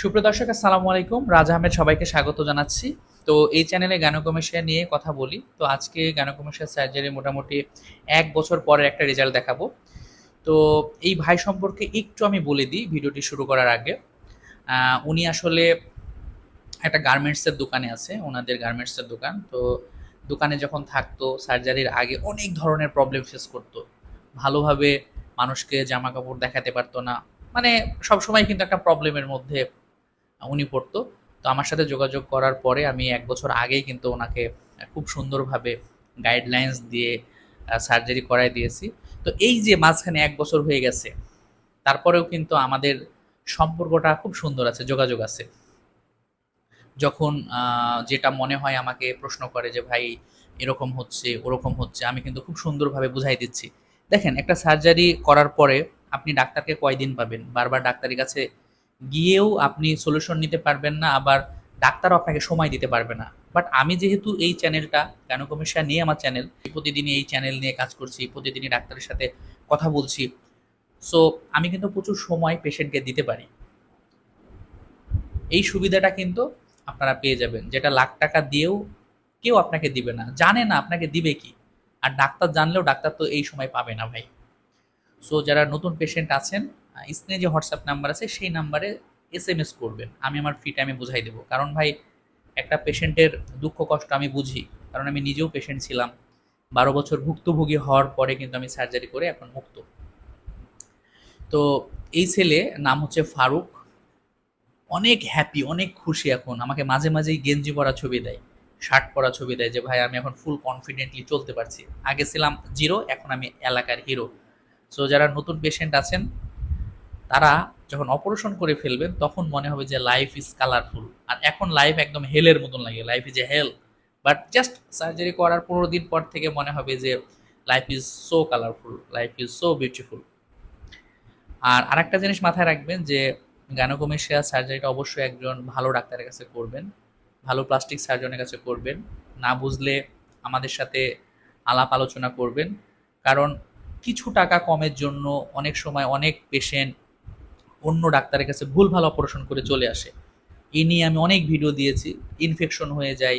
সুপ্রিয় দর্শক, আসসালামু আলাইকুম। রাজ আহমেদ সবাইকে স্বাগত জানাচ্ছি। তো এই চ্যানেলে গ্যানোকমেশিয়া নিয়ে কথা বলি। তো আজকে গ্যানোকমেশিয়া সার্জারি মোটামুটি এক বছর পরের একটা রেজাল্ট দেখাবো। তো এই ভাই সম্পর্কে একটু আমি বলে দিই, ভিডিওটি শুরু করার আগে। উনি আসলে একটা গার্মেন্টসের দোকানে আছে, ওনাদের গার্মেন্টসের দোকান। তো দোকানে যখন থাকতো সার্জারির আগে অনেক ধরনের প্রবলেম ফেস করতো। ভালোভাবে মানুষকে জামা কাপড় দেখাতে পারতো না। মানে সবসময় কিন্তু একটা প্রবলেমের মধ্যে উনি পড়তো তো আমার সাথে যোগাযোগ করার পরে আমি এক বছর আগেই কিন্তু ওনাকে খুব সুন্দরভাবে গাইডলাইন্স দিয়ে সার্জারি করাই দিয়েছি। তো এই যে মাঝখানে এক বছর হয়ে গেছে, তারপরেও কিন্তু আমাদের সম্পর্কটা খুব সুন্দর আছে, যোগাযোগ আছে। যখন যেটা মনে হয় আমাকে প্রশ্ন করে যে, ভাই, এরকম হচ্ছে, ওরকম হচ্ছে, আমি কিন্তু খুব সুন্দরভাবে বুঝাই দিচ্ছি। দেখেন, একটা সার্জারি করার পরে আপনি ডাক্তারকে কয়দিন পাবেন? বারবার ডাক্তারের কাছে গিয়েও আপনি সলিউশন নিতে পারবেন না, আবার ডাক্তারও আপনাকে সময় দিতে পারবে না। বাট আমি যেহেতু এই চ্যানেলটা গ্যানোকমিশা নিয়ে আমার চ্যানেল প্রতিদিনই এই চ্যানেল নিয়ে কাজ করছি, প্রতিদিনই ডাক্তারের সাথে কথা বলছি। সো আমি কিন্তু প্রচুর সময় পেশেন্টকে দিতে পারি। এই সুবিধাটা কিন্তু আপনারা পেয়ে যাবেন, যেটা লাখ টাকা দিয়েও কেউ আপনাকে দিবে না। জানে না আপনাকে দিবে কি। আর ডাক্তার জানলেও ডাক্তার তো এই সময় পাবে না ভাই। সো যারা নতুন পেশেন্ট আছেন স্ক্রিনে যে হোয়াটসঅ্যাপ নাম্বার আছে, সেই নাম্বারে এস এম এস করবেন। আমি আমার ফ্রি টাইমে বুঝাই দেবো। কারণ ভাই, একটা পেশেন্টের দুঃখ কষ্ট আমি বুঝি। কারণ আমি নিজেও পেশেন্ট ছিলাম। বারো বছর ভুক্তভোগী হওয়ার পরে কিন্তু আমি সার্জারি করে এখন মুক্ত। তো এই ছেলে নাম হচ্ছে ফারুক। অনেক হ্যাপি অনেক খুশি এখন। আমাকে মাঝে মাঝেই গেঞ্জি পরা ছবি দেয় শার্ট পরা ছবি দেয় যে, ভাই, আমি এখন ফুল কনফিডেন্টলি চলতে পারছি। আগে ছিলাম জিরো এখন আমি এলাকার হিরো সো যারা নতুন পেশেন্ট আছেন তারা যখন অপারেশন করে ফেলবেন, তখন মনে হবে যে লাইফ ইজ কালারফুল আর এখন লাইফ একদম হেলের মতন লাগে। Life is a hell but just surgery করার পনেরো দিন পর থেকে মনে হবে যে life is so colourful life is so beautiful আর আরেকটা জিনিস মাথায় রাখবেন যে গ্যানোকমেশিয়া সার্জারিটা অবশ্যই একজন ভালো ডাক্তারের কাছে করবেন। ভালো প্লাস্টিক সার্জনের কাছে করবেন। না বুঝলে আমাদের সাথে আলাপ আলোচনা করবেন। কারণ কিছু টাকা কমের জন্য অনেক সময় অনেক পেশেন্ট অন্য ডাক্তারের কাছে ভুল ভালো অপারেশন করে চলে আসে। এ নিয়ে আমি অনেক ভিডিও দিয়েছি। ইনফেকশন হয়ে যায়,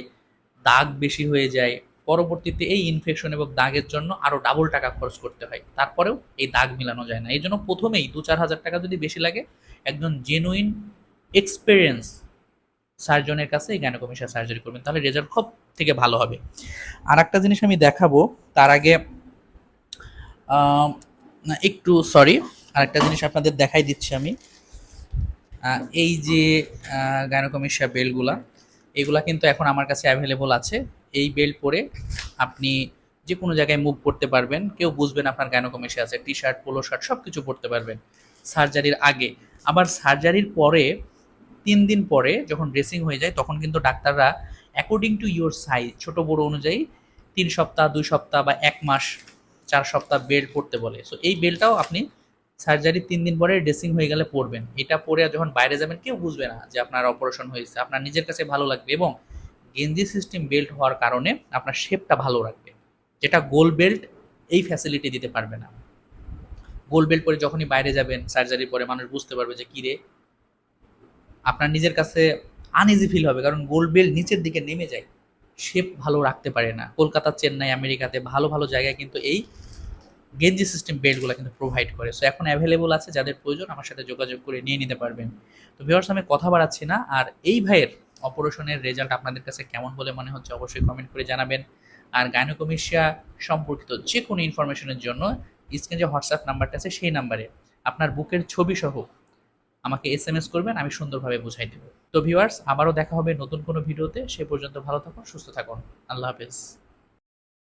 দাগ বেশি হয়ে যায়। পরবর্তীতে এই ইনফেকশন এবং দাগের জন্য আরও ডাবল টাকা খরচ করতে হয়। তারপরেও এই দাগ মিলানো যায় না। এই জন্য প্রথমেই দু চার হাজার টাকা যদি বেশি লাগে, একজন জেনুইন এক্সপিরিয়েন্স সার্জনের কাছে এই গ্যানোকমিশা সার্জারি করবেন। তাহলে রেজাল্ট খুব থেকে ভালো হবে। আর একটা জিনিস আমি দেখাবো। তার আগে একটু সরি আরেকটা জিনিস আপনাদের দেখাই দিচ্ছি আমি। এই যে গায়নোকমিশিয়া বেলগুলা এগুলা কিন্তু এখন আমার কাছে অ্যাভেলেবল আছে। এই বেল পরে আপনি যে কোনো জায়গায় মুভ করতে পারবেন। কেউ বুঝবেন আপনার গায়নোকমিশিয়া আছে টি শার্ট পোলো শার্ট সব কিছু পরতে পারবেন সার্জারির আগে। আবার সার্জারির পরে, তিন দিন পরে যখন ড্রেসিং হয়ে যায়, তখন কিন্তু ডাক্তাররা অ্যাকর্ডিং টু ইওর সাইজ ছোট বড় অনুযায়ী তিন সপ্তাহ, দুই সপ্তাহ বা এক মাস, চার সপ্তাহ বেল্ট পরতে বলে। সো এই বেল্টটাও আপনি সার্জারি তিন দিন পরে ড্রেসিং হয়ে গেলে পরবেন। এটা পরে যখন বাইরে যাবেন, কেউ বুঝবে না যে আপনার অপারেশন হয়েছে। আপনার নিজের কাছে ভালো লাগবে এবং গেঞ্জি সিস্টেম বেল্ট হওয়ার কারণে আপনার শেপটা ভালো রাখবে। যেটা গোল বেল্ট এই ফ্যাসিলিটি দিতে পারবে না। গোল বেল্ট পরে যখনই বাইরে যাবেন সার্জারি পরে মানুষ বুঝতে পারবে যে কিরে আপনার নিজের কাছে আনইজি ফিল হবে, কারণ গোল বেল্ট নিচের দিকে নেমে যায়। শেপ ভালো রাখতে পারে না। কলকাতা, চেন্নাই, আমেরিকাতে ভালো ভালো জায়গায় কিন্তু এই গেঞ্জি সিস্টেম বেল্টগুলো কিন্তু প্রোভাইড করে। সো এখন অ্যাভেলেবল আছে, যাদের প্রয়োজন, আমার সাথে যোগাযোগ করে নিয়ে নিতে পারবেন। তো ভিউয়ার্স আমি কথা বাড়াচ্ছি না। আর এই ভাইয়ের অপারেশনের রেজাল্ট আপনাদের কাছে কেমন বলে মনে হচ্ছে, অবশ্যই কমেন্ট করে জানাবেন। আর গাইনোকমিশিয়া সম্পর্কিত যে কোনো ইনফরমেশনের জন্য, স্ক্রিনে যে হোয়াটসঅ্যাপ নাম্বারটা আছে, সেই নাম্বারে আপনার বুকের ছবি সহ আমাকে এস এম এস করবেন, আমি সুন্দরভাবে বুঝাই দেবো। তো ভিউয়ার্স আবারও দেখা হবে নতুন কোনো ভিডিওতে। সে পর্যন্ত ভালো থাকুন, সুস্থ থাকুন। আল্লাহ হাফেজ।